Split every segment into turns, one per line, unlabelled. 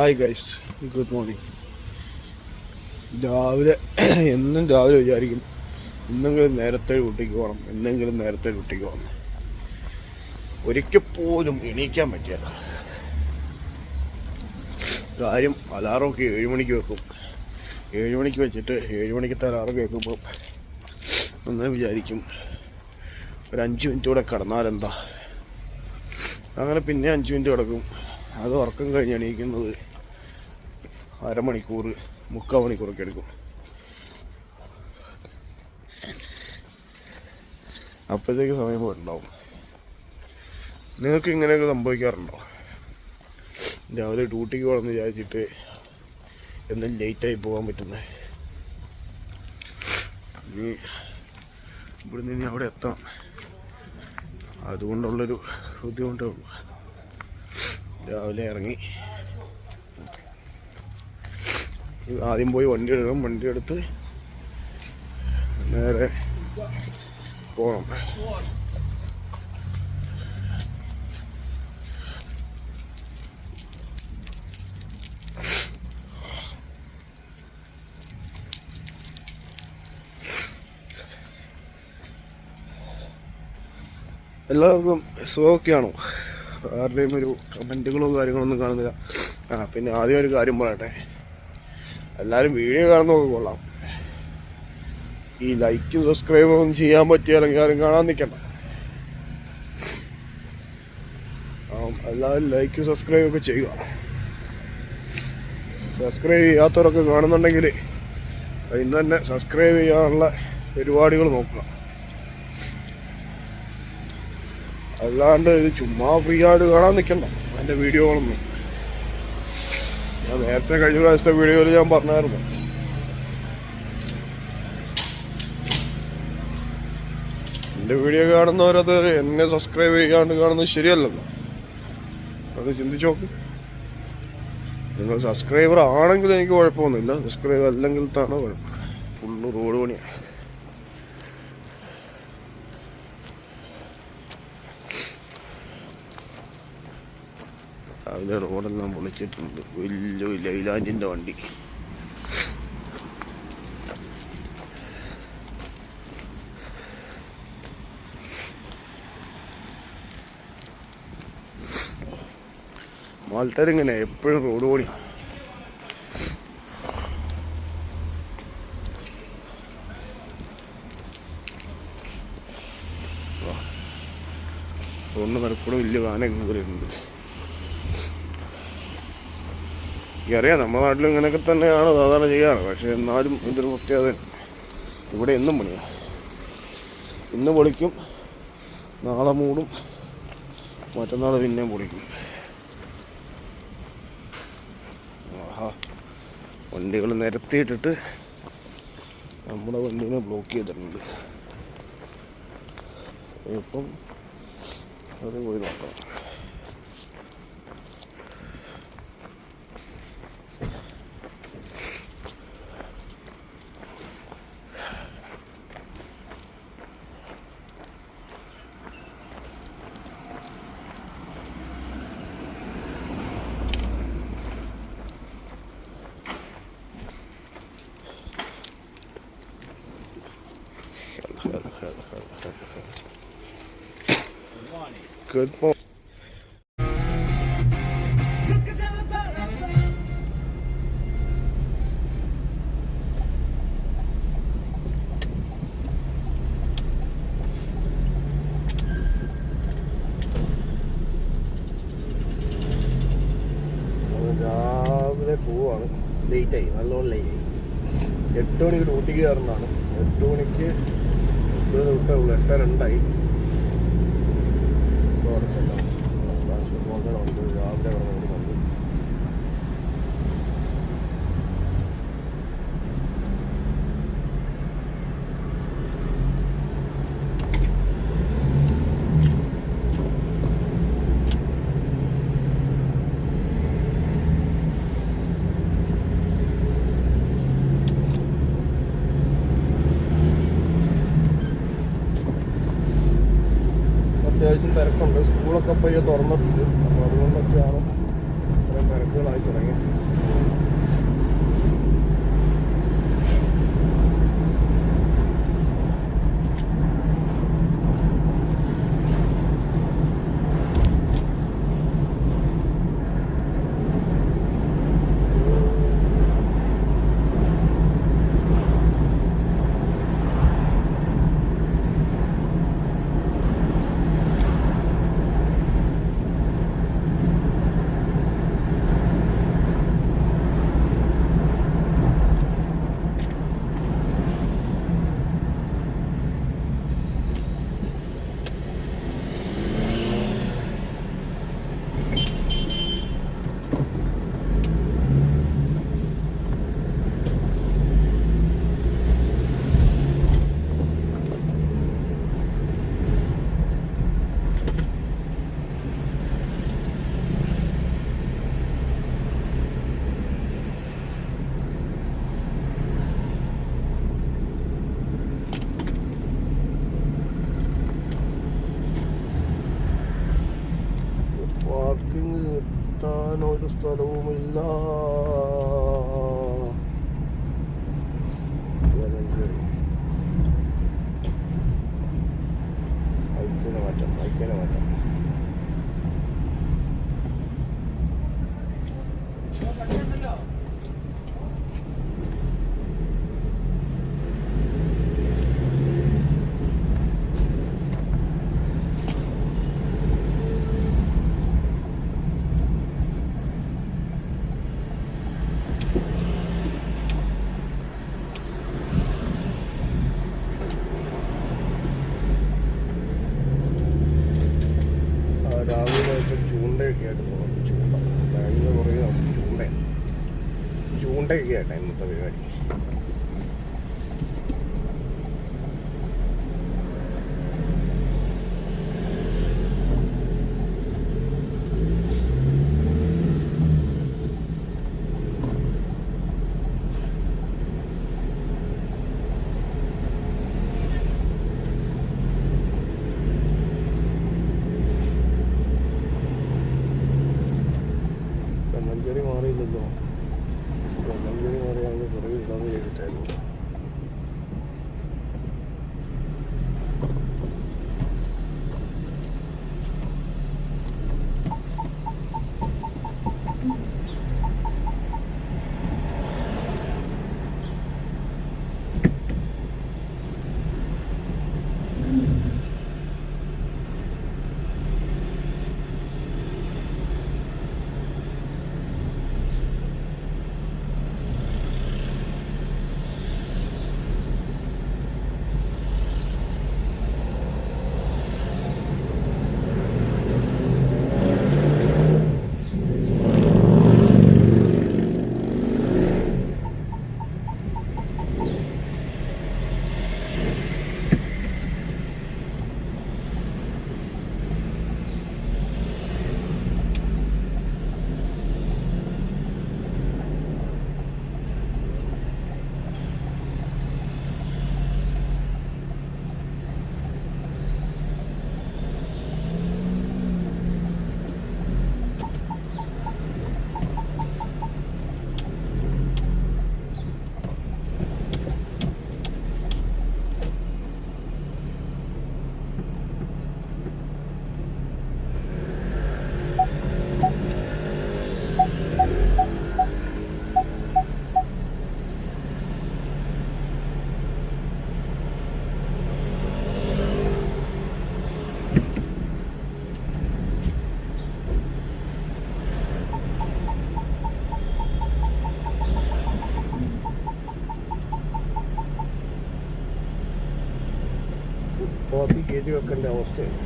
Hi guys good morning രാവിലെ എന്നും രാവിലെ വിചാരിക്കും എന്തെങ്കിലും നേരത്തെ ഡ്യൂട്ടിക്ക് പോകണം എന്നെങ്കിലും നേരത്തെ ഡ്യൂട്ടിക്ക് പോകണം. ഒരിക്കൽ പോലും എണീക്കാൻ പറ്റിയല്ല. കാര്യം അലാറമൊക്കെ ഏഴ് മണിക്ക് വെക്കും. ഏഴ് മണിക്ക് വെച്ചിട്ട് ഏഴ് മണിക്കത്തെ അലാറം കേൾക്കുമ്പോൾ ഒന്ന് വിചാരിക്കും ഒരു അഞ്ച് മിനിറ്റ് കൂടെ കിടന്നാലെന്താ? അങ്ങനെ പിന്നെ അഞ്ച് മിനിറ്റ് കിടക്കും. അത് ഉറക്കം കഴിഞ്ഞ് എണീക്കുന്നത് അരമണിക്കൂർ മുക്കാൽ മണിക്കൂറൊക്കെ എടുക്കും. അപ്പോഴത്തേക്ക് സമയം പോയിട്ടുണ്ടാവും. നിങ്ങൾക്ക് ഇങ്ങനെയൊക്കെ സംഭവിക്കാറുണ്ടോ? രാവിലെ ഡ്യൂട്ടിക്ക് പോകണമെന്ന് വിചാരിച്ചിട്ട് എന്തും ലേറ്റായി പോകാൻ പറ്റുന്നത് ഇനി ഇവിടുന്ന് ഇനി അവിടെ എത്താം അതുകൊണ്ടുള്ളൊരു ബുദ്ധിമുട്ടേ ഉള്ളൂ. രാവിലെ ഇറങ്ങി. ആദ്യം പോയി വണ്ടി എടുക്കും വണ്ടി എടുത്ത് നേരെ പോകണം എല്ലാവർക്കും സുഖമൊക്കെയാണോ? ആരുടെയും ഒരു കമന്റുകളോ കാര്യങ്ങളൊന്നും കാണുന്നില്ല. ആ പിന്നെ ആദ്യം ഒരു കാര്യം പറയട്ടെ. എല്ലാവരും വീഡിയോ കാണുന്നൊക്കെ കൊള്ളാം. ഈ ലൈക്കും സബ്സ്ക്രൈബും ഒന്നും ചെയ്യാൻ പറ്റിയാലെങ്കിൽ ആരും കാണാൻ നിൽക്കണ്ട എല്ലാവരും ലൈക്ക് സബ്സ്ക്രൈബ് ഒക്കെ ചെയ്യുക. സബ്സ്ക്രൈബ് ചെയ്യാത്തവരൊക്കെ കാണുന്നുണ്ടെങ്കിൽ ഇന്ന് തന്നെ സബ്സ്ക്രൈബ് ചെയ്യാനുള്ള പരിപാടികൾ നോക്കുക. അല്ലാണ്ട് ഇത് ചുമ്മാ ഫ്രീ ആയിട്ട് കാണാൻ നിൽക്കണ്ട എന്റെ വീഡിയോകളൊന്നും ഞാൻ നേരത്തെ കഴിഞ്ഞ പ്രാവശ്യത്തെ വീഡിയോയിൽ ഞാൻ പറഞ്ഞായിരുന്നു. എന്റെ വീഡിയോ കാണുന്നവരത് എന്നെ സബ്സ്ക്രൈബ് ചെയ്യാണ്ട് കാണുന്നത് ശരിയല്ലല്ലോ. അത് ചിന്തിച്ചു നോക്ക്. നിങ്ങൾ സബ്സ്ക്രൈബർ ആണെങ്കിൽ എനിക്ക് കുഴപ്പമൊന്നുമില്ല. സബ്സ്ക്രൈബ് അല്ലെങ്കിൽ തന്നെ കുഴപ്പം? ഫുള്ള് റോഡ് പണിയാണ് അതിലെ റോഡെല്ലാം പൊളിച്ചിട്ടുണ്ട്. വലിയ ലൈലാൻഡിന്റെ വണ്ടി. ആൾക്കാരിങ്ങനെ എപ്പോഴും റോഡ് പണിയാണ് റോഡിന് പലപ്പോഴും വലിയ വാനൊക്കെ കയറിയിട്ടുണ്ട് എനിക്കറിയാം. നമ്മുടെ നാട്ടിൽ ഇങ്ങനെയൊക്കെ തന്നെയാണ് സാധാരണ ചെയ്യാറ്. പക്ഷേ എന്നാലും ഇതൊരു പ്രത്യേകത. ഇവിടെ എന്നും പണിയാണ് ഇന്ന് പൊളിക്കും. നാളെ മൂടും. മറ്റന്നാൾ പിന്നെയും പൊളിക്കും. ആഹാ. വണ്ടികൾ നിരത്തിയിട്ടിട്ട് നമ്മുടെ വണ്ടീനെ ബ്ലോക്ക് ചെയ്തിട്ടുണ്ട്. ഇപ്പം അത് പോയി നോക്കാം Good morning. രാവിലെ പോവാണ്. ലേറ്റായി നല്ലോണം ലേറ്റായി എട്ട് മണിക്ക് ഡ്യൂട്ടിക്ക് കയറുന്നതാണ്. എട്ട് മണിക്ക് ഇവിടെ വിട്ടേ ഉള്ളൂ. എട്ട് രണ്ടായി. ഇപ്പോൾ അവിടെ കിട്ടാൻ ഒരു गया टाइम मतलब गाड़ी ഫുട്പാത്തിൽ കയറ്റി വെക്കേണ്ട അവസ്ഥയാണ്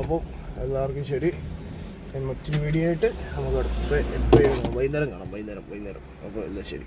അപ്പോൾ എല്ലാവർക്കും ശരി. മറ്റൊരു വീഡിയോ ആയിട്ട് നമുക്ക് അടുത്ത എപ്പോഴും വൈകുന്നേരം കാണാം. വൈകുന്നേരം വൈകുന്നേരം. അപ്പോൾ എല്ലാം ശരി.